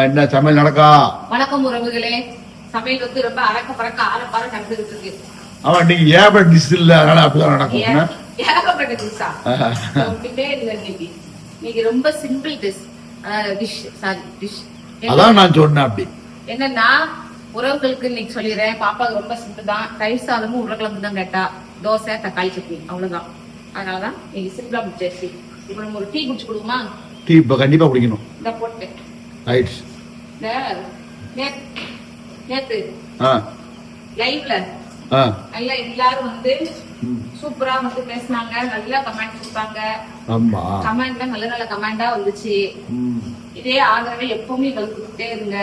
அம்மா என்ன சமையல் நடக்கா? வணக்கம் உறவுகளே. சமையல் வந்து ரொம்ப அறக்க பறக்க ஆரப்பார நடந்துகிட்டு இருக்கு. ஆமா நீங்க ஏப டிஷ் இல்ல. அதனால அப்படிதான் நடக்கும். ஏகப்பட்ட டிஷ்ஷா இல்லை இன்னைக்கு இன்னைக்கு ரொம்ப simple dish dish sorry dish அதான் நான் சொன்னேன் அப்படி. என்னன்னா உறவுகளுக்கு இன்னைக்கு சொல்லிடுறேன். பாப்பாவுக்கு ரொம்ப சிம்பிள் தான். தயிர் சாதமும் உருளைக்கிழங்கு தான் கேட்டா தோசை தக்காளி சட்னி அவ்வளவுதான். அதனாலதான் இன்னைக்கு சிம்பிளா முடிச்சாச்சு. இப்போ நம்ம ஒரு டீ குடிச்சு கொடுக்குமா டீ இப்ப கண்டிப்பா குடிக்கணும். இந்த போட்டு ரைட் நேத்து லைவ்ல நல்லா எல்லாரும் வந்து. சூப்பரா வந்து பேசினாங்க. நல்லா கமெண்ட் கொடுத்தாங்க. ஆமா. கமெண்ட்ல நல்ல நல்ல கமெண்டா வந்துச்சு. இதே ஆதரவை எப்பவுமே கொடுத்துட்டே இருங்க.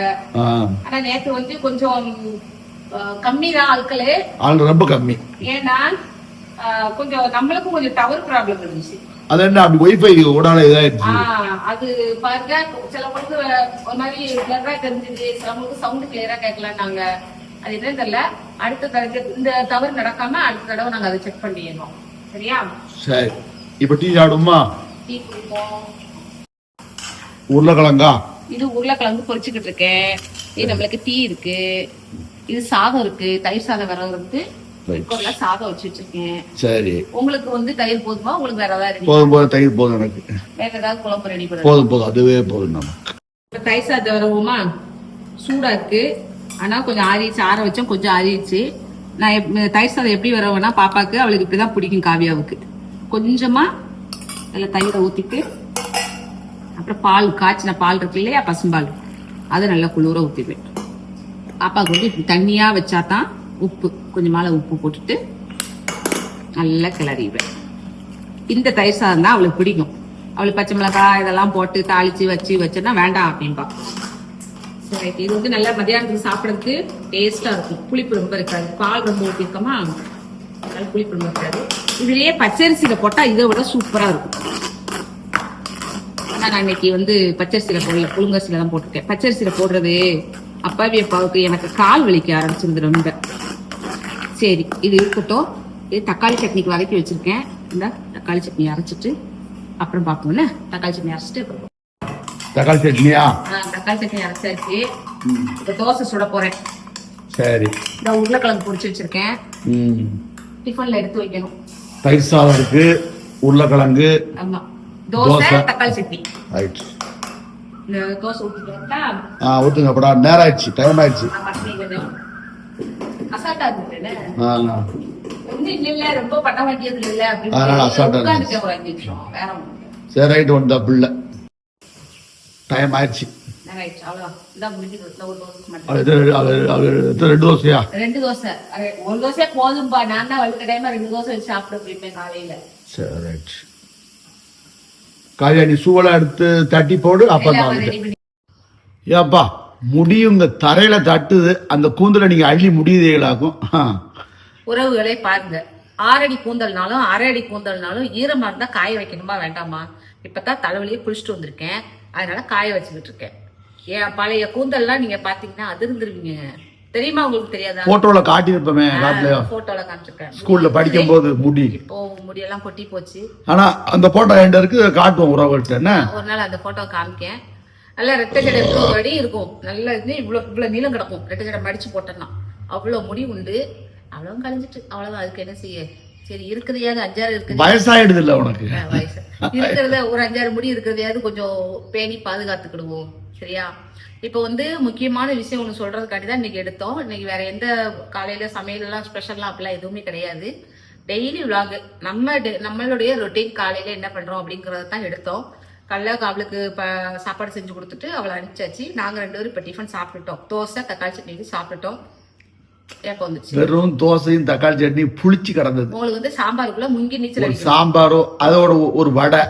ஆனா நேத்து வந்து கொஞ்சம் கம்மி தான் ஆட்களு. ரொம்ப கம்மி. ஏன்னா கொஞ்சம் நம்மளுக்கும் கொஞ்சம் டவர் ப்ராப்ளம் இருந்துச்சு. அது என்ன அப்படி ஒய்ஃபை உடால இதாயிடுச்சு. அது பாருங்க சிலவங்களுக்கு ஒரு மாதிரி கிளியரா தெரிஞ்சது சிலவங்களுக்கு சவுண்ட் கிளியரா கேட்கலன்னாங்க அது என்னன்னு தெரியல. அடுத்த தடவை இந்த தவறு நடக்காம அடுத்த தடவை நாங்க அதை செக் பண்ணிடணும். சரியா? சரி. இப்ப டீ சாப்பிடுமா டீ குடிப்போம். உருளைக்கிழங்கா? இது உருளைக்கிழங்கு பொரிச்சுக்கிட்டு இருக்கேன். இது நம்மளுக்கு டீ இருக்கு. இது சாதம் இருக்கு. தயிர் சாதம் வேற இருக்கு. குக்கர்ல சாதம் வச்சு வச்சிருக்கேன் சரி. உங்களுக்கு வந்து தயிர் போதுமா? உங்களுக்கு வேற ஏதாவது? போதும் போதும். தயிர் போதும் எனக்கு. வேற ஏதாவது குழம்பு ரெடி பண்ணுங்க போதும் போதும். அதுவே போதும் இப்ப தயிர் சாதம் வரவுமா சூடா இருக்கு. ஆனா கொஞ்சம் ஆறிடுச்சு. ஆற வச்சோம் கொஞ்சம் ஆறிடுச்சு. நான் தயிர் சாதம் எப்படி வரவேன்னா பாப்பாக்கு அவளுக்கு இப்படிதான் பிடிக்கும் காவியாவுக்கு. கொஞ்சமா அதில் தயிரை ஊத்திட்டு அப்புறம் பால் காய்ச்சின பால் இருக்கு இல்லையா பசும்பால். அதை நல்லா குளிர ஊற்றிடுவேன் பாப்பாவுக்கு வந்து இப்படி தண்ணியா வச்சா தான் உப்பு கொஞ்சம் மேலே உப்பு போட்டுட்டு நல்லா கிளறிடுவேன். இந்த தயிர் சாதம் தான் அவளுக்கு பிடிக்கும். அவளுக்கு பச்சை மிளகாய் இதெல்லாம் போட்டு தாளிச்சு வச்சு வச்சோன்னா வேண்டாம் அப்படின்பா சரி இது வந்து நல்லா மதியானத்துக்கு சாப்பிடறதுக்கு டேஸ்டா இருக்கும். புளிப்பு ரொம்ப இருக்காது. பால் ரொம்ப ஊற்றிருக்கோமா அதனால புளிப்பு ரொம்ப இருக்காது. இதுலயே பச்சரிசியில போட்டா இதை விட சூப்பரா இருக்கும். ஆனா நான் இன்னைக்கு வந்து பச்சரிசியில போடல. புழுங்கரிசியில தான் போட்டிருக்கேன். பச்சரிசியில போடுறது அப்பாவி அப்பாவுக்கு எனக்கு கால் வலிக்க ஆரம்பிச்சிருந்து ரொம்ப. சரி இது இருக்கட்டும். இது தக்காளி சட்னிக்கு வதக்கி வச்சிருக்கேன். இந்த தக்காளி சட்னி அரைச்சிட்டு அப்புறம் பார்ப்போம்ல. தக்காளி சட்னி அரைச்சிட்டு தக்காளி சட்னியா? தக்காளி சட்னி அரைச்சாச்சு. இப்போ தோசை சுட போறேன். சரி. இந்த உருளைக்கிழங்கு பொரிச்சு வச்சிருக்கேன். டிஃபன்ல எடுத்து வைக்கணும். தயிர் சாதம் இருக்கு உருளைக்கிழங்கு ஆமா. தோசை. தக்காளி சட்னி. ரைட். தோசை ஊற்றிட்டா ஆ ஊத்துங்க படா நேரம் ஆயிடுச்சு டைம் ஆயிடுச்சு. அசால்ட்டா வந்து இல்ல இல்ல ரொம்ப பண்ண வேண்டியது இல்ல அப்படின்னு வேற. சரி ரைட் வந்தா பிள்ளை டைம் ஆயிடுச்சு. ரெண்டு தோசையா? ரெண்டு தோசை. ஒரு தோசை போதும்பா. நான் தான் வழுக்க டைம் ரெண்டு தோசை வச்சு சாப்பிட போயிருப்பேன் காலையில. சரி ரைட். காலையா நீ சூவலை எடுத்து தட்டி போடு அப்ப ஏப்பா முடியுங்க தரையில தட்டுது அந்த கூந்தல நீங்க அள்ளி முடியுதேகளாக்கும். உறவுகளே பாருங்க. ஆறடி கூந்தல்னாலும் அரை அடி கூந்தல்னாலும் ஈரமா இருந்தா காய வைக்கணுமா வேண்டாமா? இப்பதான் தலைவலியே குளிச்சுட்டு வந்திருக்கேன். அதனால காய வச்சுக்கிட்டு இருக்கேன். என் பழைய கூந்தல்லாம் நீங்க பாத்தீங்கன்னா அதிர்ந்துருவீங்க. தெரியுமா உங்களுக்கு தெரியாதா? போட்டோல காட்டியிருப்போமே போட்டோல காமிச்சிருக்கேன் ஸ்கூல்ல படிக்கும் போது முடி. இப்போ முடியெல்லாம் கொட்டி போச்சு. ஆனா அந்த போட்டோ என்கிட்ட இருக்கு காட்டுவோம் என்ன? ஒரு நாள் அந்த போட்டோ காமிக்கேன். நல்லா ரெட்டை ஜடை இருக்கும் அடி இருக்கும். நல்லா இது இவ்வளோ இவ்வளோ நீளம் கிடக்கும். ரெட்டை ஜடை மடிச்சு போட்டோம்னா அவ்வளோ முடி உண்டு. அவ்வளோ கழிஞ்சிட்டு அவ்வளோதான் அதுக்கு என்ன செய்ய? சரி இருக்கிறதையாவது அஞ்சாறு இருக்குது வயசாயிடுது இல்ல உனக்கு வயசு. இருக்கிறத ஒரு அஞ்சாறு முடி இருக்கிறதையாவது கொஞ்சம் பேணி பாதுகாத்துக்கிடுவோம். சரியா? இப்போ வந்து முக்கியமான விஷயம் ஒன்று சொல்றதுக்காண்டி தான் இன்னைக்கு எடுத்தோம். இன்னைக்கு வேற எந்த காலையில சமையல் எல்லாம் ஸ்பெஷல்லாம் அப்படிலாம் எதுவுமே கிடையாது. Daily vlog. நம்ம நம்மளுடைய ரொட்டீன் காலையில என்ன பண்றோம் அப்படிங்கறத தான் எடுத்தோம். காலைல அவளுக்கு இப்போ சாப்பாடு செஞ்சு கொடுத்துட்டு அவளை அனுப்பிச்சாச்சு. நாங்கள் ரெண்டு பேரும் இப்போ டிஃபன் சாப்பிட்டுட்டோம். தோசை தக்காளி சட்னி சாப்பிட்டுட்டோம். வெறும் தோசையும் தக்காளி சட்னி புளிச்சு கிடந்தது. உங்களுக்கு வந்து சாம்பாருக்குள்ள முங்கி நீச்சல் சாம்பாரோ அதோட ஒரு வடை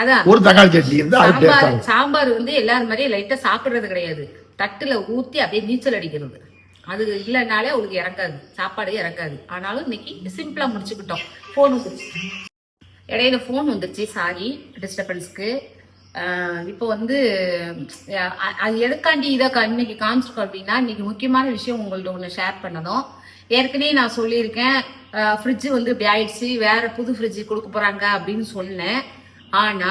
அதான். ஒரு தக்காளி சட்னி சாம்பார் சாம்பார் வந்து எல்லாரும் மாதிரியும் லைட்டா சாப்பிடுறது கிடையாது. தட்டுல ஊத்தி அப்படியே நீச்சல் அடிக்கிறது. அது இல்லைனாலே அவளுக்கு இறங்காது. சாப்பாடு இறங்காது. ஆனாலும் இன்னைக்கு சிம்பிளா முடிச்சுக்கிட்டோம். ஃபோன் வந்துருச்சு. இடையில ஃபோன் வந்துருச்சு சாரி டிஸ்டர்பன்ஸ்க்கு இப்போ வந்து அது எதுக்காண்டி இதை கா- இன்னைக்கு காமிச்சிருக்கோம் அப்படின்னா இன்னைக்கு முக்கியமான விஷயம் உங்கள்ட்ட ஒன்று ஷேர் பண்ணதும் ஏற்கனவே நான் சொல்லியிருக்கேன் ஃப்ரிட்ஜு வந்து இப்படி ஆயிடுச்சு வேற புது ஃப்ரிட்ஜு கொடுக்க போறாங்க அப்படின்னு சொன்னேன். ஆனா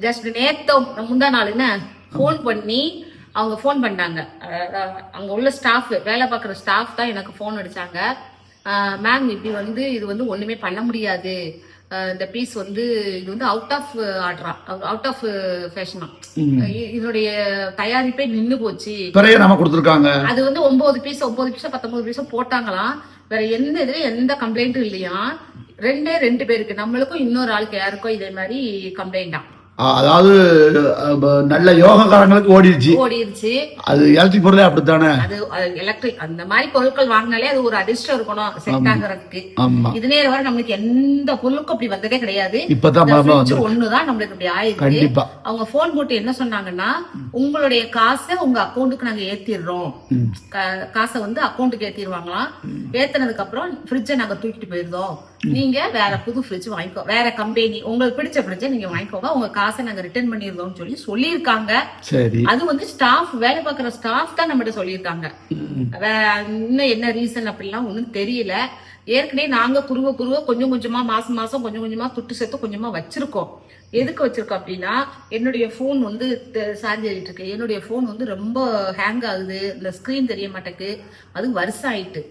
ஜஸ்ட் நேத்த முந்தா நாள் என்ன ஃபோன் பண்ணி அவங்க ஃபோன் பண்ணாங்க. அங்கே அங்க உள்ள ஸ்டாஃப் வேலை பார்க்குற ஸ்டாஃப் தான் எனக்கு ஃபோன் அடிச்சாங்க. மேம் இப்படி வந்து இது வந்து ஒண்ணுமே பண்ண முடியாது. இந்த பீஸ் வந்து இது வந்து அவுட் ஆஃப் ஆர்டரா அவுட் ஆஃப் ஃபேஷனா இதனுடைய தயாரிப்பே நின்னு போச்சு. அது வந்து ஒன்பது பீஸ் ஒன்பது பீஸோ பத்தொன்பது பீஸோ போட்டாங்களாம். வேற எந்த இதுல எந்த கம்ப்ளைண்ட்டும் இல்லையா ரெண்டே ரெண்டு பேருக்கு நம்மளுக்கும் இன்னொரு ஆளுக்கு யாருக்கோ இதே மாதிரி கம்ப்ளைண்டா அதாவது நல்ல யோகக்காரங்களுக்கு ஓடிடுச்சு ஓடிருச்சு. அது எலக்ட்ரிக் பொருளே அப்படித்தானே? அது எலக்ட்ரிக் அந்த மாதிரி பொருட்கள் வாங்கினாலே அது ஒரு அதிர்ஷ்டம் இருக்கணும் செட் ஆகுறதுக்கு. இது நேரம் வரை நம்மளுக்கு எந்த பொருளுக்கும் அப்படி வந்ததே கிடையாது. இப்பதான் ஒண்ணுதான் நம்மளுக்கு இப்படி ஆயிருக்கு. கண்டிப்பா. அவங்க போன் போட்டு என்ன சொன்னாங்கன்னா உங்களுடைய காசை உங்க அக்கௌண்ட்டுக்கு நாங்க ஏத்திடுறோம். காசை வந்து அக்கௌண்ட்டுக்கு ஏத்திடுவாங்களாம். ஏத்துனதுக்கு அப்புறம் ஃப்ரிட்ஜை நாங்க தூக்கிட்டு போயிருந்தோம் நீங்க வேற புது ஃப்ரிட்ஜ் வாங்கிக்கோ. வேற கம்பெனி உங்களுக்கு பிடிச்ச ஃப்ரிட்ஜை நீங்க வாங்கிக்கோங்க. உங்க காசை நாங்க ரிட்டர்ன் பண்ணிருந்தோம்னு சொல்லி சொல்லியிருக்காங்க. சரி. அது வந்து ஸ்டாஃப் வேலை பார்க்குற ஸ்டாஃப் தான் நம்மகிட்ட சொல்லியிருக்காங்க. இன்னும் என்ன ரீசன் அப்படிலாம் ஒன்றும் தெரியல. ஏற்கனவே நாங்க குருவ குருவ கொஞ்சம் கொஞ்சமா மாசம் மாசம் கொஞ்சம் கொஞ்சமா துட்டு சேர்த்து கொஞ்சமா வச்சிருக்கோம். எதுக்கு வச்சிருக்கோம் அப்படின்னா என்னுடைய ஃபோன் வந்து சார்ஜ் ஆகிட்டு இருக்கு. என்னுடைய ஃபோன் வந்து ரொம்ப ஹேங் ஆகுது. இந்த ஸ்க்ரீன் தெரிய மாட்டேக்கு அது வருஷம் ஆயிட்டு.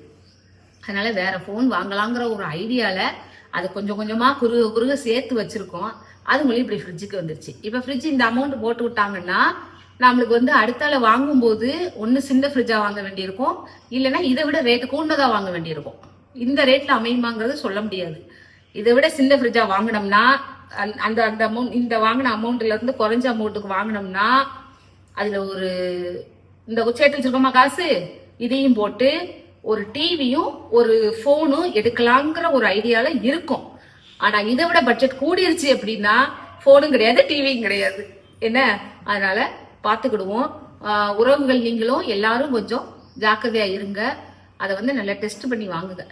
அதனால வேற ஃபோன் வாங்கலாங்கிற ஒரு ஐடியால அது கொஞ்சம் கொஞ்சமா குறுக குறுக சேர்த்து வச்சிருக்கோம். அது மூலியம் இப்படி ஃப்ரிட்ஜுக்கு வந்துருச்சு. இப்போ ஃப்ரிட்ஜ் இந்த அமௌண்ட் போட்டு விட்டாங்கன்னா நம்மளுக்கு வந்து அடுத்தால வாங்கும்போது ஒன்று சின்ன ஃப்ரிட்ஜாக வாங்க வேண்டியிருக்கும். இல்லைன்னா இதை விட ரேட்டு கூண்டதாக வாங்க வேண்டியிருக்கும். இந்த ரேட்டில் அமையுமாங்கிறது சொல்ல முடியாது. இதை விட சின்ன ஃப்ரிட்ஜாக வாங்கினோம்னா அந்த- அந்த அந்த அமௌண்ட் இந்த வாங்கின அமௌண்ட்ல இருந்து குறைஞ்ச அமௌண்ட்டுக்கு வாங்கினோம்னா அதில் ஒரு இந்த சேர்த்து வச்சிருக்கோமா காசு? இதையும் போட்டு ஒரு டிவியும் ஒரு ஃபோனும் எடுக்கலாங்கிற ஒரு ஐடியால இருக்கும். ஆனா இதை விட பட்ஜெட் கூடிருச்சு அப்படின்னா ஃபோனும் கிடையாது டிவியும் கிடையாது. என்ன? அதனால பார்த்துக்கிடுவோம். உறவுகள் நீங்களும் எல்லாரும் கொஞ்சம் ஜாக்கிரதையா இருங்க. அதை வந்து நல்லா டெஸ்ட் பண்ணி வாங்குங்க.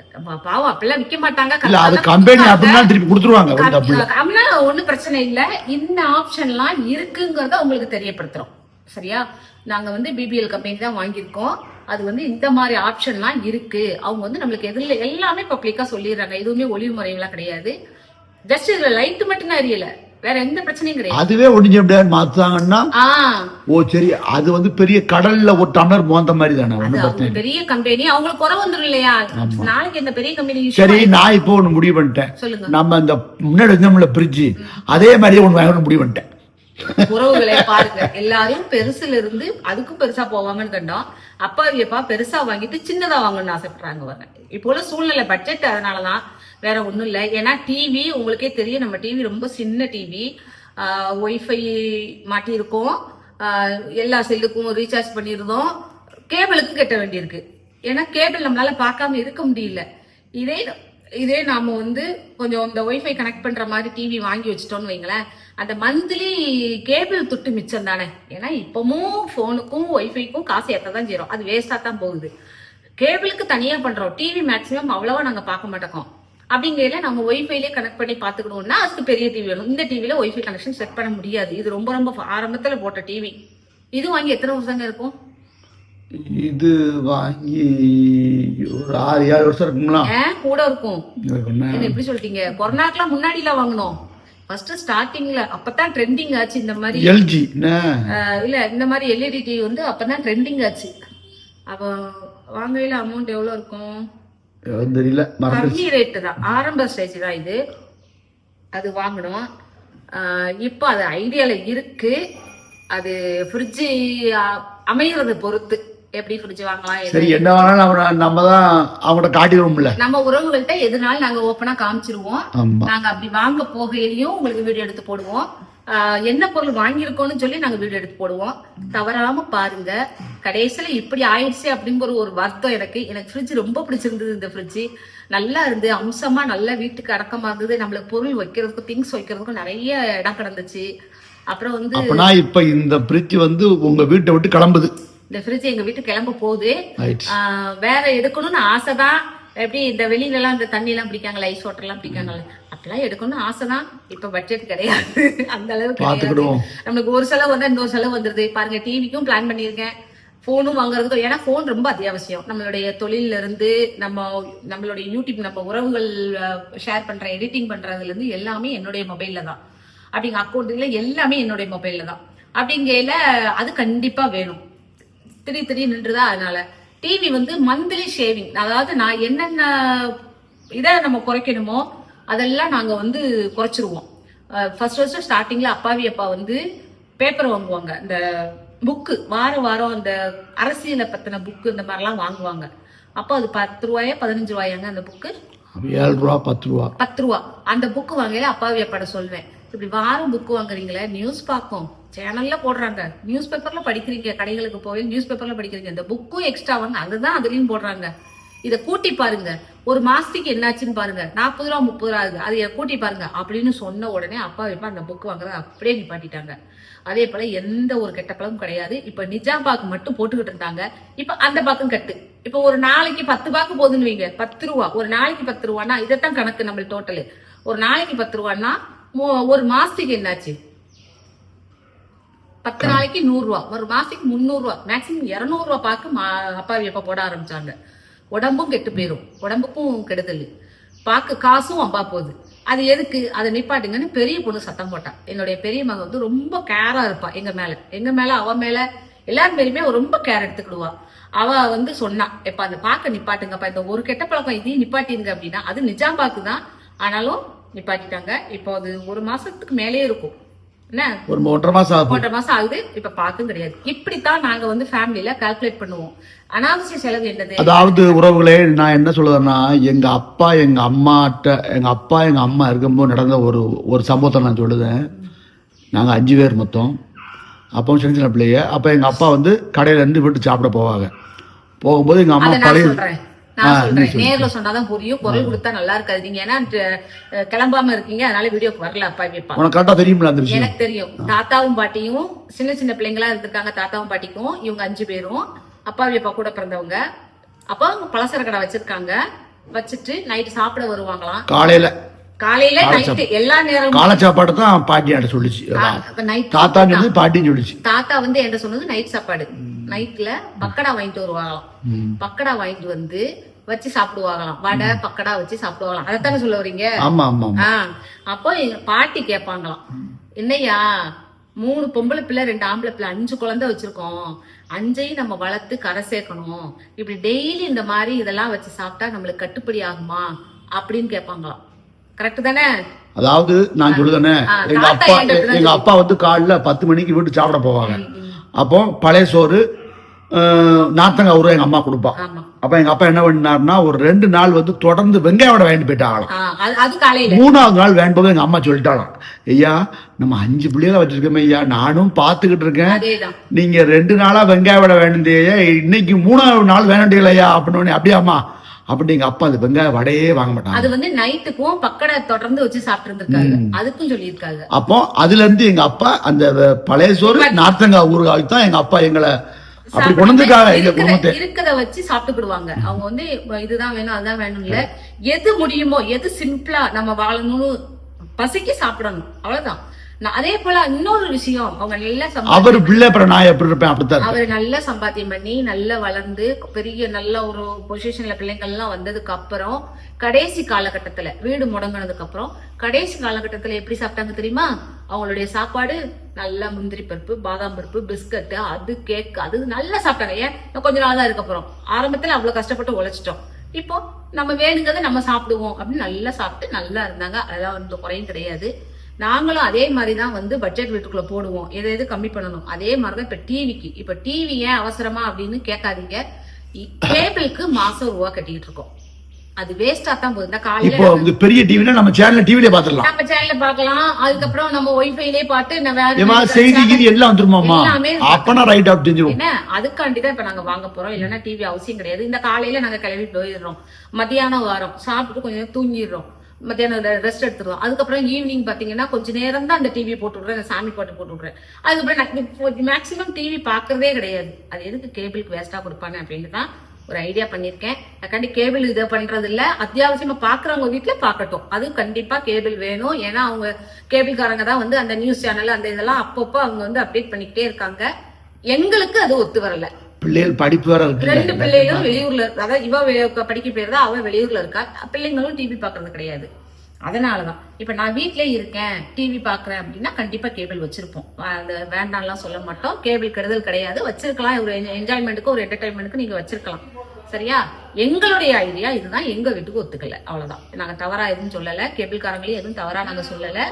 பாவம் அப்படிலாம் விற்க மாட்டாங்க. அப்படின்னா ஒண்ணும் பிரச்சனை இல்ல. இந்த ஆப்ஷன்லாம் இருக்குங்கிறத உங்களுக்கு தெரியப்படுத்துறோம். சரியா? நாங்க வந்து பிபிஎல் கம்பெனி தான் வாங்கியிருக்கோம். அது வந்து இந்த மாதிரி ஆப்ஷன்லாம் இருக்கு. அவங்க வந்து நம்மளுக்கு எதிரில் எல்லாமே பப்ளிக்கா சொல்லிடுறாங்க. எதுவுமே ஒளிவு முறைகள்லாம் கிடையாது. ஜஸ்ட் இதுல லைட் மட்டும் தான் எரியல. வேற எந்த பிரச்சனையும் கிடையாது. அதுவே ஒடிஞ்சு எப்படியாவது மாத்தாங்கன்னா ஆ. ஓ சரி அது வந்து பெரிய கடல்ல ஒரு டம்ளர் மோந்த மாதிரி தானே பெரிய கம்பெனி அவங்களுக்கு குறை வந்துரும் இல்லையா? நாளைக்கு இந்த பெரிய கம்பெனி சரி நான் இப்போ ஒண்ணு முடிவு பண்ணிட்டேன். நம்ம அந்த முன்னாடி வச்சோம்ல பிரிட்ஜ் அதே மாதிரியே ஒண்ணு வாங்கணும்னு முடிவு பண்ணிட்டேன். உறவுகளை பாருங்க. எல்லாரும் பெருசுல இருந்து அதுக்கும் பெருசா போவாங்கன்னு கண்டோம். அப்பா எப்பா பெருசா வாங்கிட்டு சின்னதா வாங்கணும்னு ஆசைப்படுறாங்க வரேன் இப்போ உள்ள சூழ்நிலை பட்ஜெட் அதனாலதான் வேற ஒண்ணும் இல்லை. ஏன்னா டிவி உங்களுக்கே தெரியும் நம்ம டிவி ரொம்ப சின்ன டிவி ஒய்ஃபை மாட்டியிருக்கோம். எல்லா செல்லுக்கும் ரீசார்ஜ் பண்ணியிருந்தோம். கேபிளுக்கு கட்ட வேண்டியிருக்கு. ஏன்னா கேபிள் நம்மளால பார்க்காம இருக்க முடியல. இதே இதே நாம வந்து கொஞ்சம் இந்த ஒய்ஃபை கனெக்ட் பண்ற மாதிரி டிவி வாங்கி வச்சிட்டோம்னு வைங்களேன் அந்த மந்த்லி கேபிள் துட்டு மிச்சம் தானே. ஏன்னா இப்பவும் ஃபோனுக்கும் ஒய்ஃபைக்கும் காசு ஏற்ற தான் செய்யறோம் அது வேஸ்டா தான் போகுது. கேபிளுக்கு தனியா பண்றோம். டிவி மேக்ஸிமம் அவ்வளவா நாங்க பார்க்க மாட்டோம். அப்படிங்கையில நம்ம ஒய்ஃபைலே கனெக்ட் பண்ணி பாத்துக்கணும்னா அதுக்கு பெரிய டிவி வேணும். இந்த டிவில ஒய்ஃபை கனெக்ஷன் செட் பண்ண முடியாது. இது ரொம்ப ரொம்ப ஆரம்பத்துல போட்ட டிவி இது வாங்கி எத்தனை வருஷங்க இருக்கும்? இது வாங்கி ஒரு ஆறு ஏழு வருஷம் இருக்குங்களா கூட இருக்கும். எப்படி சொல்லிட்டீங்க? கொரோனாக்கெல்லாம் முன்னாடிலாம் வாங்கினோம். ஃபர்ஸ்ட் ஸ்டார்டிங்ல அப்பதான் ட்ரெண்டிங் ஆச்சு இந்த மாதிரி. எல்ஜி இல்ல இந்த மாதிரி எல்இடி டிவி வந்து அப்பதான் ட்ரெண்டிங் ஆச்சு. அப்போ வாங்கையில அமௌண்ட் எவ்வளவு இருக்கும்? தெரியல கம்மி ரேட்டு தான். ஆரம்ப ஸ்டேஜ் தான் இது. அது வாங்கணும் ஆஹ் இப்போ அது ஐடியால இருக்கு. அது ஃப்ரிட்ஜு அமையறதை பொறுத்து. எப்படி ஃப்ரிட்ஜ் வாங்கலாம் சரி என்ன வேணாலும் நம்ம நம்ம தான் அவங்கள்ட்ட காட்டிடுவோம்ல. நம்ம உறவுகள்கிட்ட எதுனாலும் நாங்க ஓப்பனா காமிச்சிருவோம். நாங்க அப்படி வாங்க போகையிலயும் உங்களுக்கு வீடியோ எடுத்து போடுவோம். என்ன பொருள் வாங்கியிருக்கோம்னு சொல்லி நாங்க வீடியோ எடுத்து போடுவோம். தவறாம பாருங்க. கடைசியில இப்படி ஆயிடுச்சு அப்படிங்கிற ஒரு வருத்தம் எனக்கு. எனக்கு ஃப்ரிட்ஜ் ரொம்ப பிடிச்சிருந்தது இந்த ஃப்ரிட்ஜ் நல்லா இருந்து அம்சமா நல்லா வீட்டுக்கு அடக்கமா இருந்தது நம்மளுக்கு பொருள் வைக்கிறதுக்கும் திங்ஸ் வைக்கிறதுக்கும் நிறைய இடம் கிடந்துச்சு. அப்புறம் வந்து இப்ப இந்த பிரிட்ஜ் வந்து உங்க வீட்டை விட்டு கிளம்புது. இந்த ஃப்ரிட்ஜ் எங்க வீட்டுக்கு கிளம்ப போகுது. வேற எடுக்கணும்னு ஆசைதான். எப்படி இந்த வெளியில எல்லாம் இந்த தண்ணி எல்லாம் பிடிக்காங்கல்ல ஐஸ் வாட்டர் எல்லாம் பிடிக்காங்கல்ல. அப்படிலாம் எடுக்கணும்னு ஆசைதான். இப்ப பட்ஜெட் கிடையாது. அந்த அளவுக்கு நம்மளுக்கு ஒரு செலவு வந்தா இன்னொரு செலவு வந்துருது. பாருங்க டிவிக்கும் பிளான் பண்ணியிருக்கேன். ஃபோனும் வாங்குறதுக்கும் ஏன்னா ஃபோன் ரொம்ப அத்தியாவசியம். நம்மளுடைய தொழில்ல இருந்து நம்ம நம்மளுடைய யூடியூப் நம்ம உறவுகள் ஷேர் பண்ற எடிட்டிங் பண்றதுல இருந்து எல்லாமே என்னுடைய மொபைல்ல தான். அப்படிங்க அக்கௌண்ட்ல எல்லாமே என்னுடைய மொபைல்ல தான். அப்படிங்கையில அது கண்டிப்பா வேணும். திடீர் திடீர் நின்றுதா அதனால. டிவி வந்து மந்த்லி ஷேவிங் அதாவது நான் என்னென்ன இதை நம்ம குறைக்கணுமோ அதெல்லாம் நாங்க வந்து குறைச்சிருவோம். ஃபர்ஸ்ட் ஃபர்ஸ்ட் ஸ்டார்டிங்ல அப்பாவி அப்பா வந்து பேப்பர் வாங்குவாங்க. இந்த புக்கு வாரம் வாரம் அந்த அரசியலை பத்தின புக்கு இந்த மாதிரிலாம் வாங்குவாங்க. அப்போ அது பத்து ரூபாயா பதினஞ்சு ரூபாயாங்க அந்த புக்கு ஏழு ரூபா பத்து ரூபா. பத்து ரூபா. அந்த புக்கு வாங்கல அப்பாவி அப்பாட சொல்வேன் இப்படி வாரம் புக்கு வாங்குறீங்களே நியூஸ் பார்க்கும் சேனல்ல போடுறாங்க. நியூஸ் பேப்பர்ல படிக்கிறீங்க கடைகளுக்கு போய் நியூஸ் பேப்பர்ல படிக்கிறீங்க. இந்த புக்கும் எக்ஸ்ட்ரா வாங்க அதுதான் அதுலயும் போடுறாங்க. இதை கூட்டி பாருங்க. ஒரு மாசத்துக்கு என்னாச்சுன்னு பாருங்க. நாற்பது ரூபா முப்பது ரூபா ஆகுது. அதை கூட்டி பாருங்க. அப்படின்னு சொன்ன உடனே அப்பா இப்ப அந்த புக் வாங்குறத அப்படியே நிப்பாட்டிட்டாங்க. அதே போல எந்த ஒரு கெட்ட பழமும் கிடையாது. இப்ப நிஜாம் பாக்கு மட்டும் போட்டுக்கிட்டு இருந்தாங்க. இப்ப அந்த பாக்கும் கட்டு. இப்ப ஒரு நாளைக்கு பத்து பாக்கு போகுதுன்னு வைங்க. பத்து ரூபா. ஒரு நாளைக்கு பத்து ரூபான்னா இதைத்தான் கணக்கு நம்ம டோட்டலு ஒரு நாளைக்கு பத்து ரூபான்னா ஒரு மாசத்துக்கு என்னாச்சு? பத்து நாளைக்கு நூறுரூவா. ஒரு மாசத்துக்கு முந்நூறுரூவா. மேக்ஸிமம் இரநூறுவா பார்க்க மா அப்பாவி அப்பா போட ஆரம்பிச்சாங்க. உடம்பும் கெட்டு போயிடும் உடம்புக்கும் கெடுதல். பார்க்க காசும் அம்பா போகுது. அது எதுக்கு? அதை நிப்பாட்டுங்கன்னு பெரிய பொண்ணு சத்தம் போட்டா. என்னுடைய பெரிய மக வந்து ரொம்ப கேரா இருப்பா எங்க மேல. எங்க மேல அவ மேல எல்லாரும் பேருமே ரொம்ப கேர் எடுத்துக்கிடுவா. அவ வந்து சொன்னா எப்ப அந்த பாக்க நிப்பாட்டுங்கப்பா. இந்த ஒரு கெட்ட பழக்கம் இதையும் நிப்பாட்டிருங்க அப்படின்னா அது நிஜாம் பாக்கு தான். ஆனாலும் நிப்பாட்டிட்டாங்க. இப்போ அது ஒரு மாசத்துக்கு மேலேயே இருக்கும். என்ன? ஒரு ஒன்றரை மாசம் ஆகுது ஒன்றரை மாசம் ஆகுது இப்ப பாக்கும் கிடையாது. இப்படித்தான் நாங்க வந்து ஃபேமிலில கால்குலேட் பண்ணுவோம். அனாவசிய செலவு என்னது? அதாவது உறவுகளே நான் என்ன சொல்லுவேன்னா எங்க அப்பா எங்க அம்மாட்ட எங்க அப்பா எங்க அம்மா இருக்கும்போது நடந்த ஒரு ஒரு சம்பவத்தை நான் சொல்லுதேன். நாங்க அஞ்சு பேர் மொத்தம். அப்போ சின்ன சின்ன பிள்ளைய அப்போ எங்க அப்பா வந்து கடையில இருந்து வீட்டு சாப்பிட போவாங்க. போகும்போது எங்க அம்மா பழைய நான் சொல்றேன். நேர்ல சொன்னாதான் புரியும். குரல் கொடுத்தா நல்லா இருக்காது. நீங்க ஏன்னா கிளம்பாம இருக்கீங்க. அதனால வீடியோக்கு வரல அப்பா விஷயம். எனக்கு தெரியும். தாத்தாவும் பாட்டியும் சின்ன சின்ன பிள்ளைங்களா இருந்திருக்காங்க. தாத்தாவும் பாட்டிக்கும் இவங்க அஞ்சு பேரும் அப்பாவி அப்பா கூட பிறந்தவங்க. அப்பா அவங்க பலசர கடை வச்சிருக்காங்க. வச்சுட்டு நைட்டு சாப்பிட வருவாங்களாம். காலையில. காலையில நைட்டு எல்லா நேரமும் காலை சாப்பாடு தான் பாட்டியாட்ட சொல்லிச்சு. நைட் தாத்தான்னு சொல்லி பாட்டின்னு சொல்லிச்சு தாத்தா வந்து என்கிட்ட சொன்னது நைட் சாப்பாடு. நைட்ல பக்கடா வாங்கிட்டு வருவாங்களாம். பக்கடா வாங்கிட்டு வந்து வச்சு சாப்பிடுவாங்களாம். வடை பக்கடா வச்சு சாப்பிடுவாங்களாம். அதைத்தானே சொல்ல வரீங்க? அப்போ எங்க பாட்டி கேட்பாங்களாம். என்னய்யா மூணு பொம்பளை பிள்ளை ரெண்டு ஆம்பளை பிள்ளை அஞ்சு குழந்தை வச்சிருக்கோம். அஞ்சையும் நம்ம வளர்த்து கரை சேர்க்கணும். இப்படி டெய்லி இந்த மாதிரி இதெல்லாம் வச்சு சாப்பிட்டா நம்மளுக்கு கட்டுப்படி ஆகுமா? அப்படின்னு கேட்பாங்களாம். கரெக்ட் தானே? அதாவது நான் சொல்லுதானே எங்க அப்பா எங்க அப்பா வந்து காலைல பத்து மணிக்கு வீட்டு சாப்பிட போவாங்க. அப்போ பழைய சோறு அஹ், நார்த்தங்காய் ஊறு எங்க அம்மா கொடுப்பா. அப்ப எங்க அப்பா என்ன பண்ணாருன்னா ஒரு ரெண்டு நாள் வந்து தொடர்ந்து வெங்காய வடை வாங்கிட்டு போயிட்டாங்களாம். மூணாவது நாள் வேண்டும்போது எங்க அம்மா சொல்லிட்டாலாம் ஐயா நம்ம அஞ்சு பிள்ளைகளை வச்சிருக்கோமே ஐயா நானும் பார்த்துக்கிட்டு இருக்கேன். நீங்க ரெண்டு நாளா வெங்காய வடை வேணுந்தையா இன்னைக்கு மூணாவது நாள் வேணுண்டியலையா அப்படின்னு அப்படியே அம்மா அப்படி எங்க அப்பா அந்த வெங்காய வடையே வாங்க மாட்டாங்க. அது வந்து நைட்டுக்கும் பக்கடை தொடர்ந்து வச்சு சாப்பிட்டு இருந்திருக்காங்க அதுக்கும் சொல்லியிருக்காங்க. அப்போ அதுல இருந்து எங்க அப்பா அந்த பழைய சோறு நார்த்தங்காய் ஊறுகாய் தான் எங்க அப்பா எங்களை அப்படி கொண்டு வந்திருக்காங்க எங்க குடும்பத்தை. இருக்கிறத வச்சு சாப்பிட்டுக்கிடுவாங்க. அவங்க வந்து இதுதான் வேணும் அதுதான் வேணும் இல்ல. எது முடியுமோ எது சிம்பிளா நம்ம வாழணும்னு பசிக்கு சாப்பிடணும். அவ்வளவுதான். அதே போல இன்னொரு விஷயம் அவங்க நல்லா அவர் பிள்ளை அப்புறம் நான் எப்படி இருப்பேன்? அப்படித்தான். அவர் நல்ல சம்பாத்தியம் பண்ணி நல்லா வளர்ந்து பெரிய நல்ல ஒரு பொசிஷன்ல பிள்ளைங்கள் எல்லாம் வந்ததுக்கு அப்புறம் கடைசி காலகட்டத்துல வீடு முடங்கினதுக்கு அப்புறம் கடைசி காலகட்டத்துல எப்படி சாப்பிட்டாங்க தெரியுமா? அவங்களுடைய சாப்பாடு நல்ல முந்திரி பருப்பு பாதாம் பருப்பு பிஸ்கட் அது கேக் அது நல்லா சாப்பிட்டாங்க. ஏன்? கொஞ்ச நாள் தான் இருக்க போறோம். ஆரம்பத்துல அவ்வளவு கஷ்டப்பட்டு உழைச்சிட்டோம். இப்போ நம்ம வேணுங்கிறத நம்ம சாப்பிடுவோம் அப்படின்னு நல்லா சாப்பிட்டு நல்லா இருந்தாங்க. அதெல்லாம் வந்து குறையும் கிடையாது. நாங்களும் அதே மாதிரி தான் வந்து பட்ஜெட் வீட்டுக்குள்ள போடுவோம். எதை எது கம்மி பண்ணணும்? அதே மாதிரி தான் இப்ப டிவிக்கு இப்ப டிவி ஏன் அவசரமா அப்படின்னு கேட்காதீங்க. கேபிளுக்கு மாசம் ரூபா கட்டிட்டு இருக்கோம். அது வேஸ்டா தான் போகுது. இந்த காலையில பெரிய டிவினா நம்ம சேனல்ல டிவிலே பாத்துடலாம் நம்ம சேனல்ல பார்க்கலாம். அதுக்கப்புறம் நம்ம ஒய்ஃபைலே பார்த்து நான் வேற செய்தி கீதி எல்லாம் வந்துருமாமா அப்பனா ரைட் ஆஃப் தெரிஞ்சிரும். என்ன? அதுக்காண்டி தான் இப்ப நாங்க வாங்க போறோம். இல்லைன்னா டிவி அவசியம் கிடையாது. இந்த காலையில நாங்க கிளம்பி போயிடுறோம். மத்தியானம் வரோம். சாப்பிட்டு கொஞ்சம் தூங்கிடுறோம். மத்தியானம் ரெஸ்ட் எடுத்துருவோம். அதுக்கப்புறம் ஈவினிங் பார்த்தீங்கன்னா கொஞ்சம் நேரம் தான் அந்த டிவி போட்டு விட்றேன் சாமி பாட்டு போட்டு விட்றேன். அதுக்கப்புறம் மேக்ஸிமம் டிவி பார்க்குறதே கிடையாது. அது எதுக்கு கேபிளுக்கு வேஸ்ட்டாக கொடுப்பாங்க அப்படின்னு தான் ஒரு ஐடியா பண்ணியிருக்கேன். அதுக்காண்டி கேபிள் இதை பண்றது இல்ல அத்தியாவசியமா பாக்குறவங்க வீட்டுல பாக்கட்டும். அது கண்டிப்பா கேபிள் வேணும். ஏன்னா அவங்க கேபிள்காரங்க தான் வந்து அந்த நியூஸ் சேனல் அந்த இதெல்லாம் அப்பப்போ அவங்க வந்து அப்டேட் பண்ணிக்கிட்டே இருக்காங்க. எங்களுக்கு அது ஒத்து வரல. பிள்ளைகள் படிப்பு வேற ரெண்டு பிள்ளைகளும் வெளியூர்ல அதாவது இவ படிக்க போயிருந்தா அவ வெளியூர்ல இருக்கா. பிள்ளைங்களும் டிவி பாக்குறது கிடையாது. அதனால தான் இப்போ நான் வீட்லயே இருக்கேன் டிவி பார்க்குறேன் அப்படின்னா கண்டிப்பாக கேபிள் வச்சிருப்போம். அந்த வேண்டாம்லாம் சொல்ல மாட்டோம். கேபிள் கெடுதல் கிடையாது. வச்சிருக்கலாம். ஒரு என்ஜாய்மெண்ட்டுக்கு ஒரு என்டர்டைன்மெண்ட்டுக்கு நீங்கள் வச்சிருக்கலாம். சரியா? எங்களுடைய ஐடியா இதுதான். எங்க வீட்டுக்கு ஒத்துக்கல. அவ்வளவுதான். நாங்க தவறா எதுவும் சொல்லல. கேபிள்காரங்களையும் எதுவும் தவறா நாங்க சொல்லல.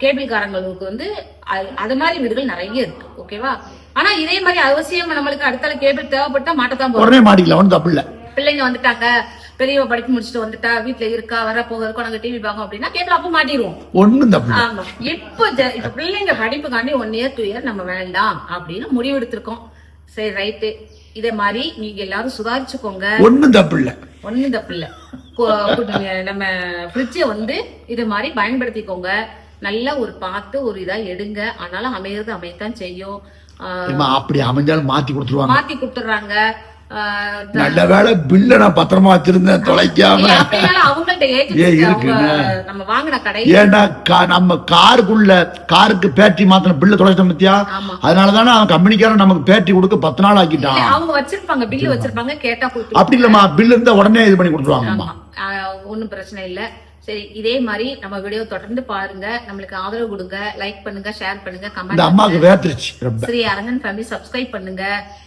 கேபிள்காரங்களுக்கு வந்து அது- அது மாதிரி வீடுகள் நிறைய இருக்கு. ஓகேவா ஆனா இதே மாதிரி அவசியம் நம்மளுக்கு அடுத்தால கேபிள் தேவைப்பட்டா மாட்டத்தான் போறோம். உடனே மாட்டிக்கலாம் ஒன்றும் தப்பு இல்லை. பிள்ளைங்க வந்துட்டாங்க பெரியவ படிப்பு முடிச்சுட்டு வந்துட்டா வீட்டுல இருக்கா வர போக இருக்கோம் நாங்க டிவி பார்க்கோம் அப்படின்னா கேபிள் அப்போ மாட்டிடுவோம். ஒன்றும் தப்பு ஆமா. இப்போ இப்ப பிள்ளைங்க படிப்புக்காண்டி ஒன் இயர் டூ இயர் நம்ம வேண்டாம் அப்படின்னு முடிவு எடுத்திருக்கோம். சரி ரைட்டு இதே மாதிரி நீங்க எல்லாரும் சுதாரிச்சுக்கோங்க. ஒன்றும் தப்பு இல்லை. ஒண்ணும் தப்பு இல்ல. நம்ம ஃப்ரிட்ஜை வந்து இது மாதிரி பயன்படுத்திக்கோங்க. நல்ல ஒரு பார்த்து ஒரு இதா எடுங்க. ஆனாலும் அமையிறது அமையத்தான் செய்யும். அப்படி அமைஞ்சாலும் மாற்றி கொடுத்துருவாங்க. மாத்தி கொடுத்துட்றாங்க. ஆஹ் நல்ல வேளை பில்லை நான் பத்திரமா வச்சிருந்தேன் தொலைக்காம. ஏன்னா நம்ம காருக்குள்ள காருக்கு பேட்டரி மாத்தின பில்ல தொலைச்சிட்டோம் பத்தியா? ஆமா. அதனால தானே அவன் கம்பெனிக்காரன் நமக்கு பேட்டரி கொடுக்க பத்து நாள் ஆக்கிட்டான். அவங்க வச்சிருப்பாங்க பில்லு வச்சிருப்பாங்க அப்படி இல்லம்மா பில் இருந்தா உடனே இது பண்ணி கொடுத்துருவாங்கம்மா. ஆமா. ஒன்றும் பிரச்சனை இல்ல. சரி இதே மாதிரி நம்ம வீடியோ தொடர்ந்து பாருங்க. நம்மளுக்கு ஆதரவு கொடுங்க லைக் பண்ணுங்க ஷேர் பண்ணுங்க கமெண்ட் அம்மாவுக்கு வேத்துருச்சு ஸ்ரீ அரங்கன் ஃபேமிலி சப்ஸ்கிரைப் பண்ணுங்க.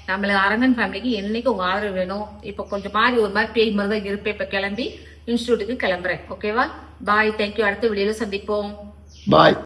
நம்மளுக்கு அரங்கன் ஃபேமிலிக்கு என்னைக்கு உங்க ஆதரவு வேணும்? இப்போ கொஞ்சம் மாதிரி ஒரு மாதிரி பேய் மாதிரி தான் இருப்பேன். இப்போ கிளம்பி இன்ஸ்டியூட்டுக்கு கிளம்புறேன். ஓகேவா பாய் தேங்க்யூ அடுத்த வீடியோல சந்திப்போம். பாய்